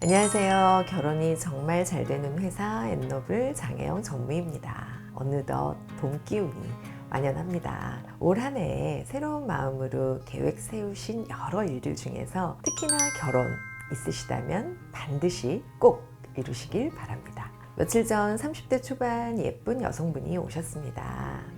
안녕하세요. 결혼이 정말 잘 되는 회사 엔노블 장혜영 전무입니다. 어느덧 봄 기운이 만연합니다. 올 한 해 새로운 마음으로 계획 세우신 여러 일들 중에서 특히나 결혼 있으시다면 반드시 꼭 이루시길 바랍니다. 며칠 전 30대 초반 예쁜 여성분이 오셨습니다.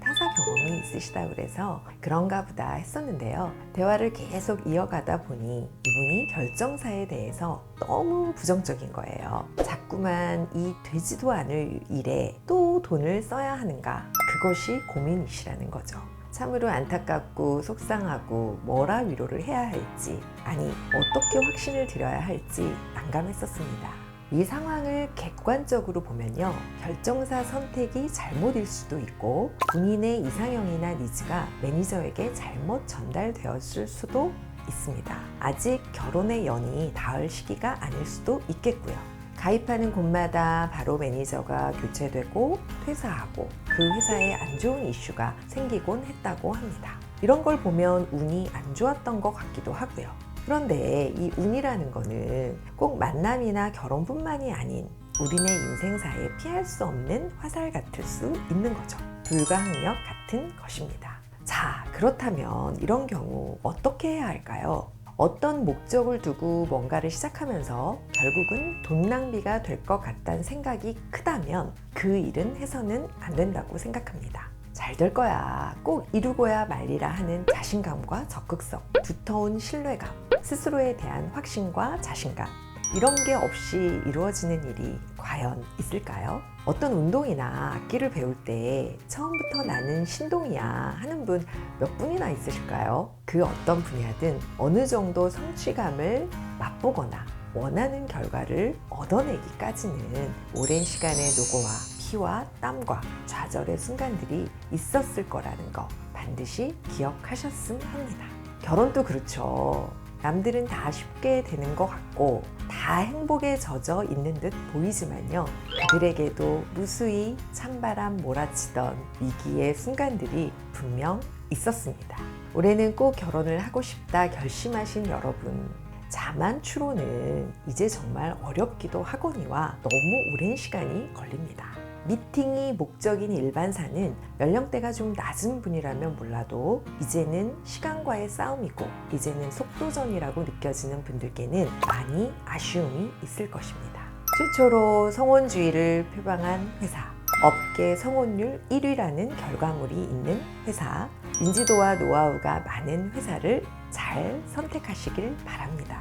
타사 경험이 있으시다 그래서 그런가 보다 했었는데요. 대화를 계속 이어가다 보니 이분이 결정사에 대해서 너무 부정적인 거예요. 자꾸만 이 되지도 않을 일에 또 돈을 써야 하는가? 그것이 고민이시라는 거죠. 참으로 안타깝고 속상하고 뭐라 위로를 해야 할지, 아니, 어떻게 확신을 드려야 할지 난감했었습니다. 이 상황을 객관적으로 보면요. 결정사 선택이 잘못일 수도 있고 본인의 이상형이나 니즈가 매니저에게 잘못 전달되었을 수도 있습니다. 아직 결혼의 연이 닿을 시기가 아닐 수도 있겠고요. 가입하는 곳마다 바로 매니저가 교체되고 퇴사하고 그 회사에 안 좋은 이슈가 생기곤 했다고 합니다. 이런 걸 보면 운이 안 좋았던 것 같기도 하고요. 그런데 이 운이라는 거는 꼭 만남이나 결혼뿐만이 아닌 우리네 인생사에 피할 수 없는 화살 같을 수 있는 거죠. 불가항력 같은 것입니다. 자, 그렇다면 이런 경우 어떻게 해야 할까요? 어떤 목적을 두고 뭔가를 시작하면서 결국은 돈 낭비가 될 것 같다는 생각이 크다면 그 일은 해서는 안 된다고 생각합니다. 잘 될 거야. 꼭 이루고야 말리라 하는 자신감과 적극성, 두터운 신뢰감, 스스로에 대한 확신과 자신감. 이런 게 없이 이루어지는 일이 과연 있을까요? 어떤 운동이나 악기를 배울 때 처음부터 나는 신동이야 하는 분 몇 분이나 있으실까요? 그 어떤 분야든 어느 정도 성취감을 맛보거나 원하는 결과를 얻어내기까지는 오랜 시간의 노고와 피와 땀과 좌절의 순간들이 있었을 거라는 거 반드시 기억하셨으면 합니다. 결혼도 그렇죠. 남들은 다 쉽게 되는 것 같고 다 행복에 젖어 있는 듯 보이지만요. 그들에게도 무수히 찬바람 몰아치던 위기의 순간들이 분명 있었습니다. 올해는 꼭 결혼을 하고 싶다 결심하신 여러분. 자만 추로는 이제 정말 어렵기도 하거니와 너무 오랜 시간이 걸립니다. 미팅이 목적인 일반사는 연령대가 좀 낮은 분이라면 몰라도 이제는 시간과의 싸움이고 이제는 속도전이라고 느껴지는 분들께는 많이 아쉬움이 있을 것입니다. 최초로 성원주의를 표방한 회사, 업계 성원율 1위라는 결과물이 있는 회사, 인지도와 노하우가 많은 회사를 잘 선택하시길 바랍니다.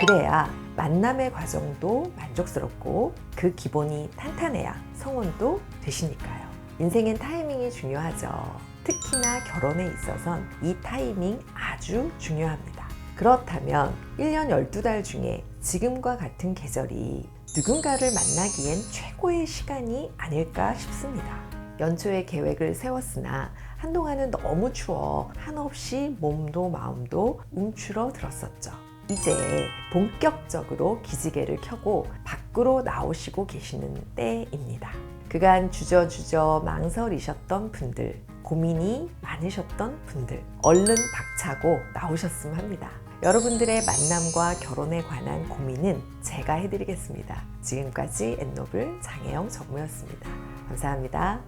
그래야 만남의 과정도 만족스럽고 그 기본이 탄탄해야 성원도 되시니까요. 인생엔 타이밍이 중요하죠. 특히나 결혼에 있어선 이 타이밍 아주 중요합니다. 그렇다면 1년 12달 중에 지금과 같은 계절이 누군가를 만나기엔 최고의 시간이 아닐까 싶습니다. 연초에 계획을 세웠으나 한동안은 너무 추워 한없이 몸도 마음도 움츠러 들었었죠. 이제 본격적으로 기지개를 켜고 밖으로 나오시고 계시는 때입니다. 그간 주저주저 망설이셨던 분들, 고민이 많으셨던 분들, 얼른 박차고 나오셨으면 합니다. 여러분들의 만남과 결혼에 관한 고민은 제가 해드리겠습니다. 지금까지 엔노블 장혜영 전무였습니다. 감사합니다.